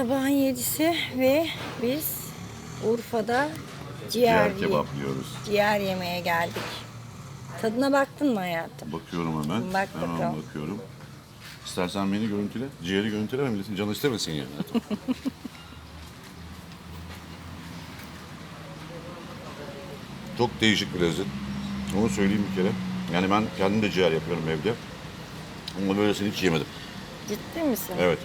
Sabahın yedisi ve biz Urfa'da ciğer, Ciğer kebap yiyoruz. ciğer yemeye geldik. Tadına baktın mı hayatım? Bakıyorum hemen. Bak hemen bakalım. bakıyorum. İstersen beni görüntüle. Ciğeri görüntüleme milletin canı istemesin yani. Çok değişik bir lezzet. Onu söyleyeyim bir kere. Yani ben kendim de ciğer yapıyorum evde. Ama böylesini hiç yemedim. Ciddi misin? Evet.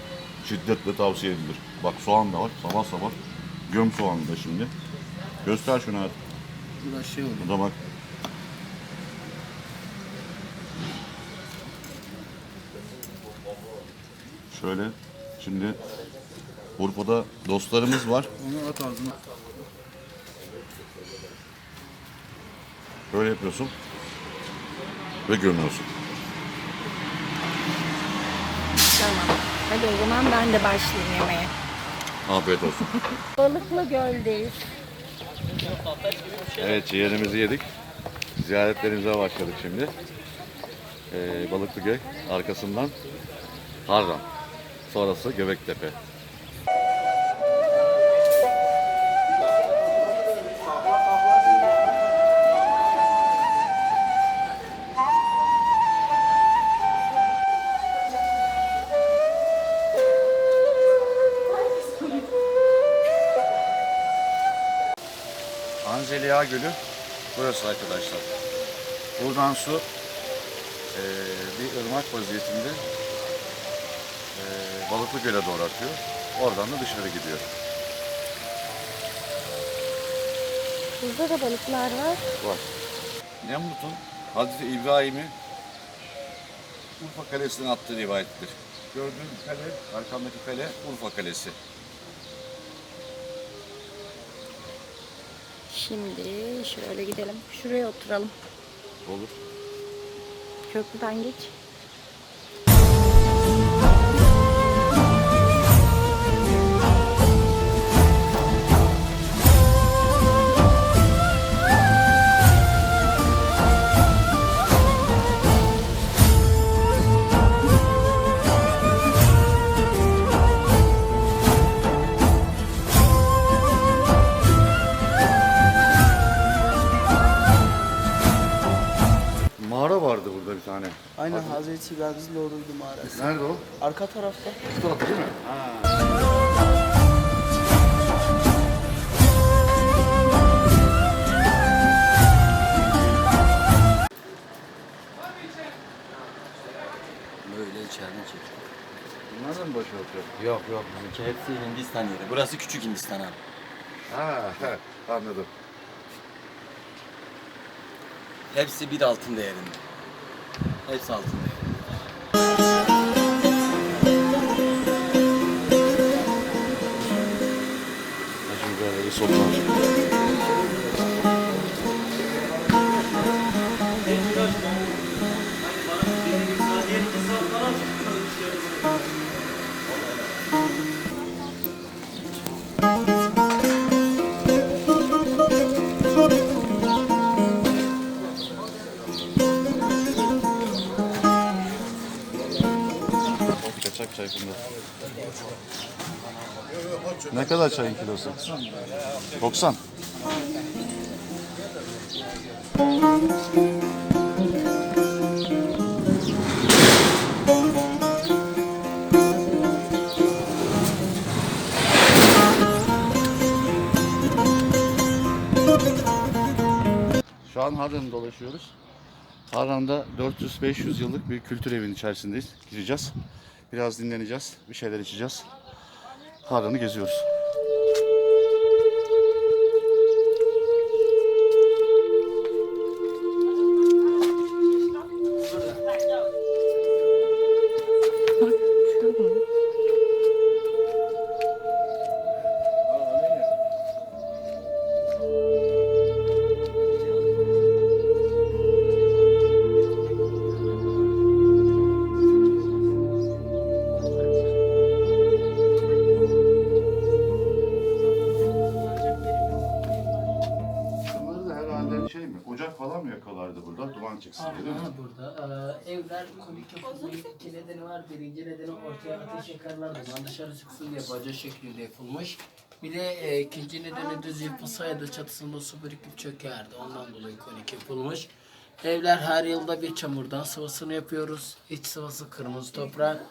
Şiddetle tavsiye edilir. Bak soğan da var. Sabah sabah. Göm soğanı da şimdi. Göster şunu hadi. Bu da şey oluyor. Bu da bak. Şöyle şimdi Urfa'da dostlarımız var. Onu at ağzına. Böyle yapıyorsun ve gömüyorsun. Tamam. Hadi o zaman ben de başlayayım yemeğe. Afiyet olsun. Balıklı Göl'deyiz. evet ciğerimizi yedik. Ziyaretlerimize başladık şimdi. Ee, Balıklıköy arkasından Harran. Sonrası Göbektepe. Anzeliya Gölü burası arkadaşlar. Buradan su eee, bir ırmak vaziyetinde eee Balıklı Göl'e doğru akıyor. Oradan da dışarı gidiyor. Burada da balıklar var. Var. Nemrut'un Hazreti İbrahim'i Urfa Kalesi'nden attığı rivayettir. Gördüğün kale, arkamdaki kale Urfa Kalesi. Şimdi şöyle gidelim. Şuraya oturalım. Olur. Köprüden geç. Mağara vardı burada bir tane. Aynen Hazreti İbrahim'in doğruydu mağarası. Nerede o? Arka tarafta. Bu tarafta değil mi? Böyle içeriden çekiyor. Bunlar da mı boşaltıyor? Yok yok bizimki hepsi Hindistan yeri. Burası küçük Hindistan abi. Ha, anladım. Hepsi bir altın değerinde. Hepsi altın değerinde. Şimdi böyle Ne kadar çayın kilosu? 90. Şu an Harran'ı dolaşıyoruz. Harran'da 400-500 yıllık bir kültür evinin içerisindeyiz. Gireceğiz. Biraz dinleneceğiz. Bir şeyler içeceğiz. Harran'ı geziyoruz. Falan çıksın diye değil mi? Aha burada. Ee, evler konik yapılmanın iki nedeni var. Birinci nedeni ortaya ateş yakarlar duman dışarı çıksın diye baca şeklinde yapılmış. Bir de e, ikinci nedeni düz yapılsaydı çatısında su birikip çökerdi. Ondan dolayı konik yapılmış. Evler her yılda bir çamurdan sıvasını yapıyoruz. İç sıvası kırmızı toprak,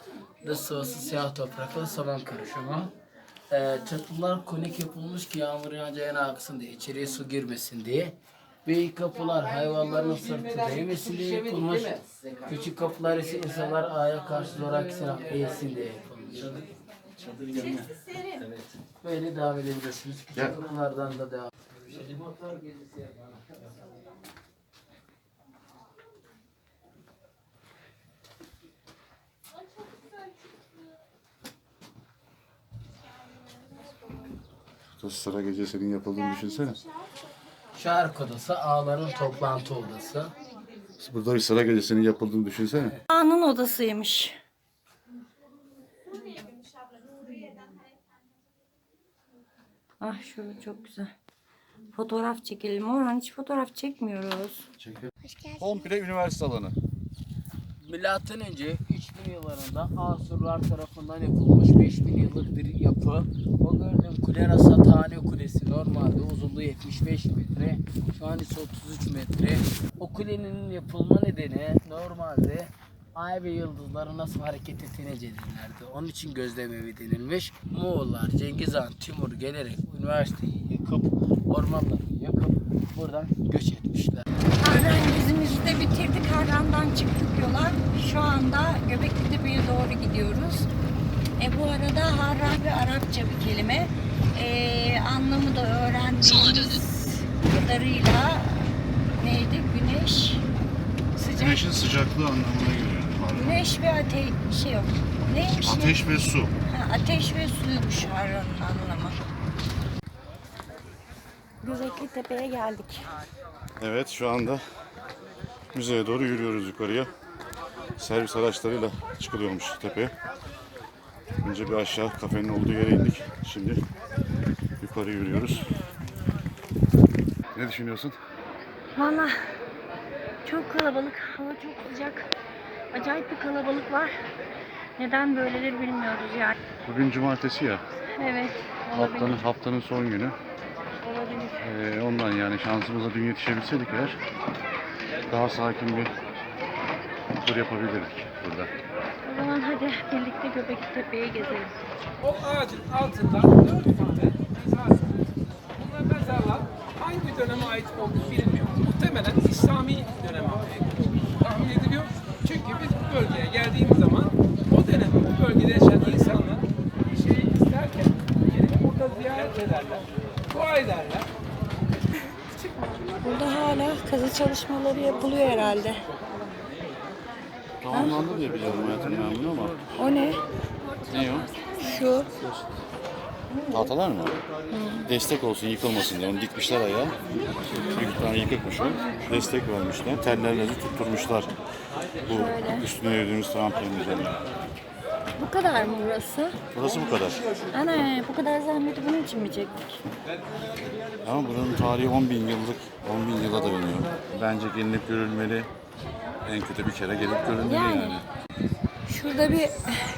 dış sıvası siyah toprakla saman karışımı. Ee, çatılar konik yapılmış ki yağmur yağınca aksın diye, içeriye su girmesin diye. Büyük kapılar hayvanların sırtı değmesin diye yapılmış. Küçük kapılar ise insanlar aya karşı zorak silah eğilsin diye yapılmış. Böyle devam edebilirsiniz. Küçük Gel. kapılardan da devam. Sıra gecesinin yapıldığını düşünsene. Şark odası ağların toplantı odası. Burada bir sıra gecesinin yapıldığını düşünsene. Anın odasıymış. Ah şu çok güzel. Fotoğraf çekelim. Orhan hiç fotoğraf çekmiyoruz. Komple üniversite alanı. Milattan önce 3000 yıllarında Asurlar tarafından yapılmış 5000 yıllık bir yapı. O gördüğün kule Rasathane Kulesi normalde uzunluğu 75 metre. Şu an ise 33 metre. O kulenin yapılma nedeni normalde ay ve yıldızların nasıl hareket ettiğine cedirlerdi. Onun için gözlemevi denilmiş. Moğollar, Cengiz Han, Timur gelerek üniversiteyi yıkıp ormanları yakıp buradan göç etmişler. Harran gezimizi de bitirdik. Harran'dan çıktık yola. Şu anda Göbekli Tepe'ye doğru gidiyoruz. E, bu arada Harran bir Arapça bir kelime. E, anlamı da öğrendiğimiz kadarıyla neydi? Güneş, sıcak. Güneşin sıcaklığı anlamına geliyor. Güneş ve ateş şey yok. Neymiş? ne? Ateş ve su. Ha, ateş ve suymuş Harran'ın anlamı. Göbekli Tepe'ye geldik. Evet şu anda müzeye doğru yürüyoruz yukarıya. Servis araçlarıyla çıkılıyormuş tepeye. Önce bir aşağı kafenin olduğu yere indik. Şimdi yukarı yürüyoruz. Ne düşünüyorsun? Valla çok kalabalık, hava çok sıcak. Acayip bir kalabalık var. Neden böyledir bilmiyoruz yani. Bugün cumartesi ya. Evet, olabilir. Haftanın haftanın son günü. Ee, ondan yani şansımıza dün yetişebilseydik eğer daha sakin bir tur yapabilirdik burada. O zaman hadi birlikte Göbekli Tepe'ye gezelim. O ağacın altında dört tane mezar. Bunlar mezarlar hangi döneme ait olduğu bilinmiyor. Muhtemelen İslami döneme ait olduğu tahmin ediliyor. Çünkü biz bu bölgeye geldiğimiz zaman o dönemde bu bölgede yaşayan insanlar bir şeyi isterken gelip burada ziyaret ederler. Dua ederler. Burada hala kazı çalışmaları yapılıyor herhalde. Tamamlandı diye biliyorum hayatım ben bunu ama. O ne? Ne o? Şu. Tahtalar mı? Destek olsun yıkılmasın diye onu dikmişler ayağa. Bir tane yıkıkmış o. Destek vermişler. Tellerle de tutturmuşlar. Bu Şöyle. üstüne yürüdüğümüz trampolinin üzerine. Bu kadar mı burası? Burası bu kadar. Ana bu kadar zahmeti bunun için mi çektik? Ama buranın tarihi 10 bin yıllık, 10 bin yıla dayanıyor. Bence gelinip görülmeli. En kötü bir kere gelip görülmeli Yani. yani. Şurada bir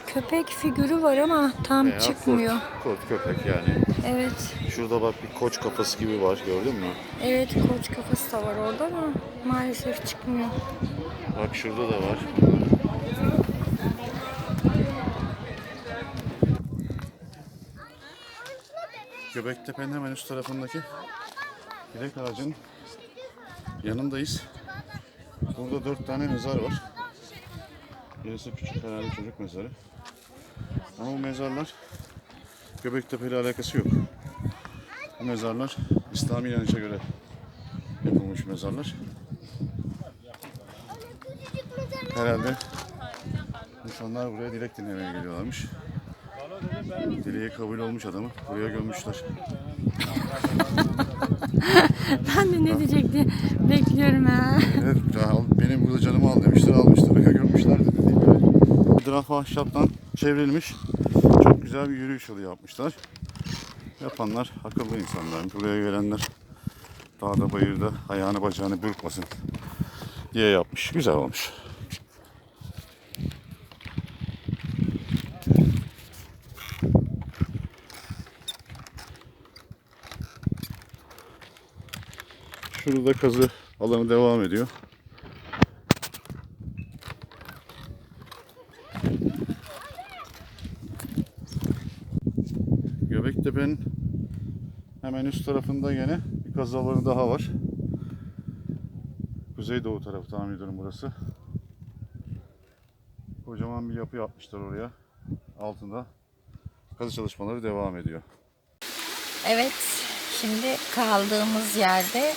köpek figürü var ama tam Veya çıkmıyor. Kurt, kurt köpek yani. Evet. Şurada bak bir koç kafası gibi var gördün mü? Evet koç kafası da var orada ama maalesef çıkmıyor. Bak şurada da var. Göbektepe'nin hemen üst tarafındaki dilek ağacının yanındayız. Burada dört tane mezar var. Birisi küçük herhalde çocuk mezarı. Ama bu mezarlar Göbektepe ile alakası yok. Bu mezarlar İslami inanışa göre yapılmış mezarlar. Herhalde insanlar buraya dilek dinlemeye geliyorlarmış. Dileği kabul olmuş adamı buraya gömmüşler. Ben de ne diyecekti bekliyorum ha. Evet, benim burada canımı al demişler, almışlar, buraya gömmüşler de dediğim gibi. Etrafı ahşaptan çevrilmiş. Çok güzel bir yürüyüş yolu yapmışlar. Yapanlar akıllı insanlar. Buraya gelenler dağda bayırda ayağını bacağını burkmasın diye yapmış. Güzel olmuş. Şurada kazı alanı devam ediyor. Göbektepe'nin hemen üst tarafında yine bir kazı alanı daha var. Kuzeydoğu tarafı tahmin ediyorum burası. Kocaman bir yapı yapmışlar oraya. Altında kazı çalışmaları devam ediyor. Evet, şimdi kaldığımız yerde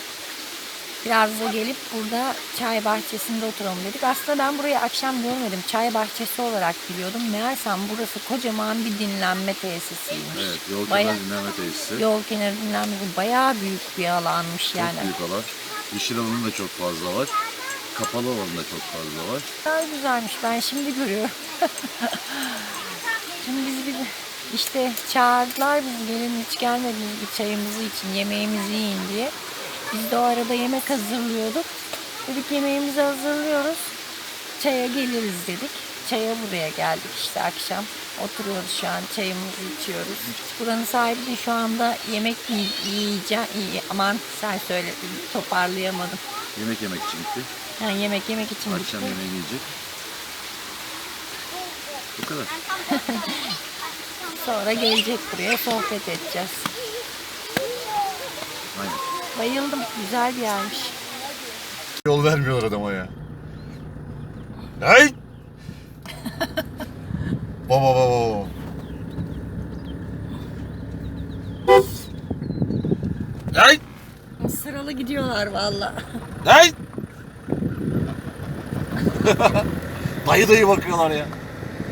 biraz da gelip burada çay bahçesinde oturalım dedik. Aslında ben burayı akşam görmedim. Çay bahçesi olarak biliyordum. Meğersem burası kocaman bir dinlenme tesisiymiş. Evet, yol Bayağı- kenarı dinlenme tesisi. Yol kenarı dinlenme bayağı büyük bir alanmış yani. Çok büyük alan. Yeşil alanı da çok fazla var. Kapalı alanı da çok fazla var. Daha güzelmiş. Ben şimdi görüyorum. şimdi biz bir işte çağırdılar bizi gelin hiç gelmediniz bir çayımızı için yemeğimizi yiyin diye. Biz de o arada yemek hazırlıyorduk. Dedik yemeğimizi hazırlıyoruz. Çaya geliriz dedik. Çaya buraya geldik işte akşam. Oturuyoruz şu an çayımızı içiyoruz. Buranın sahibi de şu anda yemek yiy- yiyeceğim. Aman sen söyle toparlayamadım. Yemek yemek için gitti. Yani yemek yemek için Akşam gitti. yemeğini yiyecek. Bu kadar. Sonra gelecek buraya sohbet edeceğiz. Bayıldım. Güzel bir yermiş. Yol vermiyorlar adama ya. Hey! baba baba baba. Hey! Sıralı gidiyorlar valla. Hey! dayı dayı bakıyorlar ya.